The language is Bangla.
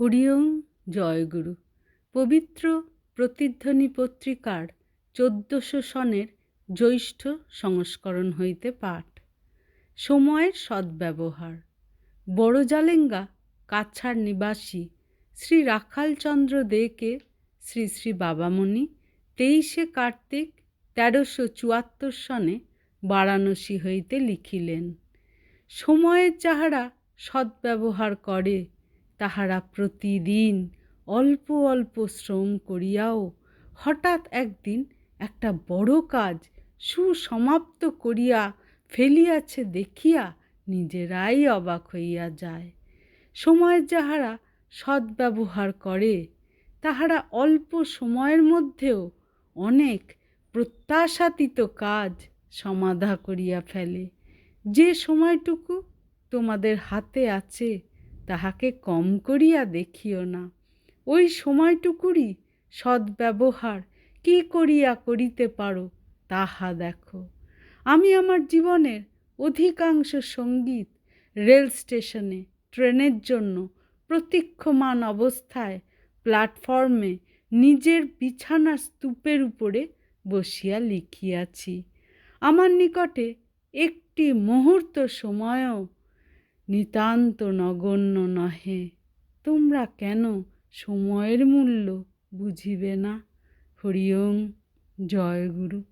হরিওম জয়গুরু। পবিত্র প্রতিধ্বনি পত্রিকার চোদ্দশো সনের জ্যৈষ্ঠ সংস্করণ হইতে পাঠ। সময়ের সদ্ব্যবহার। বড়জালেঙ্গা, কাছাড় নিবাসী শ্রী রাখালচন্দ্র দেকে শ্রী শ্রী বাবামণি তেইশে কার্তিক তেরোশো চুয়াত্তর সনে বারাণসী হইতে লিখিলেন। সময়ের যাহারা সদ্ব্যবহার করে তাহারা প্রতিদিন অল্প অল্প শ্রম করিয়াও হঠাৎ একদিন একটা বড় কাজ সুসমাপ্ত করিয়া ফেলিয়াছে দেখিয়া নিজেরাই অবাক হইয়া যায়। সময়ের যাহারা সদ্ব্যবহার করে, তাহারা অল্প সময়ের মধ্যেও অনেক প্রত্যাশাতীত কাজ সমাধা করিয়া ফেলে। যে সময়টুকু তোমাদের হাতে আছে তাহাকে কম করিয়া দেখিও না। ওই সময়টুকুরই সদ্ব্যবহার, কি করিয়া করিতে পারো তাহা দেখো। আমি আমার জীবনের অধিকাংশ সংগীত রেল স্টেশনে, ট্রেনের জন্য প্রতীক্ষমান অবস্থায় প্ল্যাটফর্মে নিজের বিছানার স্তূপের উপরে বসিয়া লিখিয়াছি। আমার নিকটে একটি মুহূর্ত সময়ও নিতান্ত নগণ্য নহে। তোমরা কেন সময়ের মূল্য বুঝিবে না? হরিওম জয় গুরু।